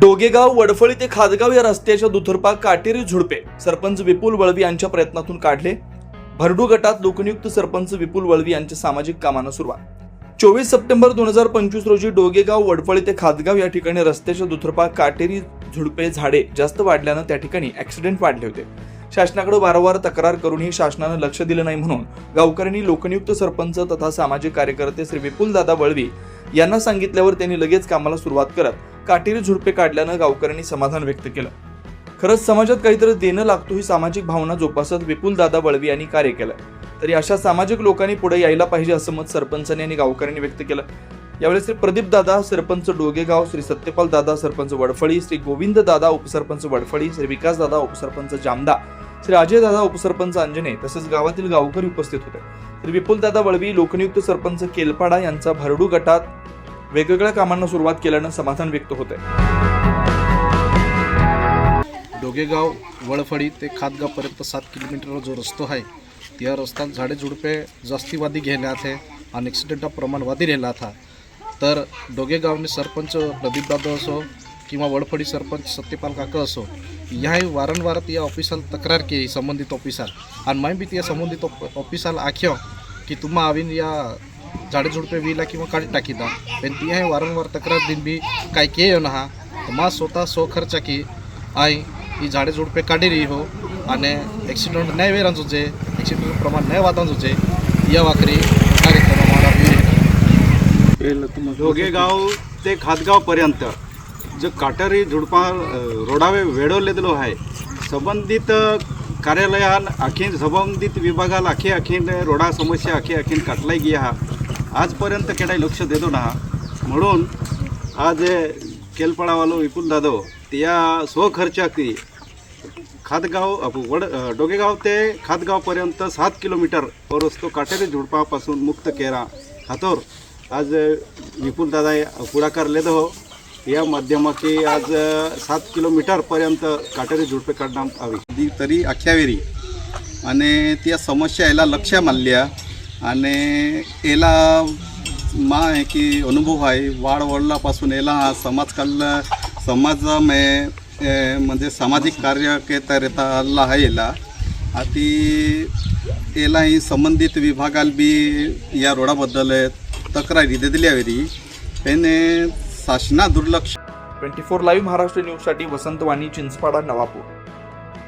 डोगेगाव वडफळी ते खादगाव या रस्त्याच्या दुथरपा काटेरी झुडपे सरपंच विपुल वळवी यांच्या प्रयत्नातून काढले. भरडू गटात लोकनियुक्त सरपंच विपुल वळवी यांच्या सामाजिक कामांना सुरुवात. चोवीस सप्टेंबर दोन हजार पंचवीस रोजी डोगेगाव वडफळी ते खादगाव या ठिकाणी रस्त्याच्या दुथरपा काटेरी झुडपे झाडे जास्त वाढल्यानं त्या ठिकाणी ऍक्सिडेंट वाढले होते. शासनाकडे वारंवार तक्रार करूनही शासनानं लक्ष दिलं नाही म्हणून गावकऱ्यांनी लोकनियुक्त सरपंच तथा सामाजिक कार्यकर्ते श्री विपुल दादा वळवी यांना सांगितल्यावर त्यांनी लगेच कामाला सुरुवात करत काटेरी झुडपे काढल्यानं गावकऱ्यांनी समाधान व्यक्त केलं. खरंच समाजात काहीतरी देणं लागतो ही सामाजिक भावना जोपासत विपुल दादा वळवी यांनी कार्य केलं. तरी अशा सामाजिक लोकांनी पुढे यायला पाहिजे असं मत सरपंचांनी आणि गावकऱ्यांनी व्यक्त केलं. यावेळी श्री प्रदीप दादा सरपंच डोगेगाव श्री सत्यपाल दादा सरपंच वडफळी श्री गोविंद दादा उपसरपंच वडफळी श्री विकास दादा उपसरपंच जामदा श्री अजय दादा उपसरपंच अंजने तसेच गावातील गावकरी उपस्थित होते. श्री विपुल दादा वळवी लोकनियुक्त सरपंच केलपाडा यांचा भरडू गटात वेगवेगळ्या कामांना सुरुवात केल्यानं समाधान व्यक्त होते डोगेगाव वळफळी ते खातगावपर्यंत सात किलोमीटरवर जो रस्तो आहे त्या रस्त्यात झाडे झुडपे जास्तीवादी घेण्यात आहे आणि ॲक्सिडेंटा प्रमाण वादी राहिला था तर डोगेगावने सरपंच प्रदीप दादा असो किंवा वडफडी सरपंच सत्यपाल काका असो ह्याही वारंवार या ऑफिसाला तक्रार केली संबंधित ऑफिसाल. आणि मी बी त्या संबंधित ऑफ- ऑफिसाला आख्यो की तुम्हा आवीन या झाडे झुडपे विला किंवा काढी टाकीता पण ती आहे वारंवार तक्रार दिन बी काय के येऊन तर मा स्वतः सो खर्चाकी आई ही झाडे झुडपे काढी रही हो आणि ॲक्सिडेंट नाही वेरांच होते ॲक्सिडेंट प्रमाण नाही वादा होते या वाकरी दोघे जोगेगाव ते खातगावपर्यंत जो काटरी झुडपा रोडावे वेळवलेलो आहे संबंधित कार्यालयान आखीन संबंधित विभागाला आखी आखीन रोडा समस्या आखी आखीन काटलाय गी आहा आजपर्यंत केडाय लक्ष देतो ना म्हणून आज केलपाडावालो विपुल दादो त्या स्वखर्चाकी खातगाव वड डोगेगाव ते खातगावपर्यंत सात किलोमीटर परस रस्तो काटेरी झुडपापासून मुक्त केला हातोर. आज विपुल दादा पुढाकार लेदो हो. या माध्यमाकी आज सात किलोमीटरपर्यंत काटेरी झुडपे काढण्यात आवी दी तरी अख्यावेरी. आणि त्या समस्या याला लक्ष मानल्या. आणि याला मा आहे की अनुभव आहे. वाढ वडलापासून याला हा समाज कल्ला समाज में म्हणजे सामाजिक कार्य के तहत अल्ला आहे याला आती याला ही संबंधित विभागाला बी या रोडाबद्दल तक्रारी दिल्या वेरी त्याने शासना दुर्लक्ष ट्वेंटी फोर लाईव्ह महाराष्ट्र न्यूजसाठी वसंतवाणी चिंचपाडा नवापूर.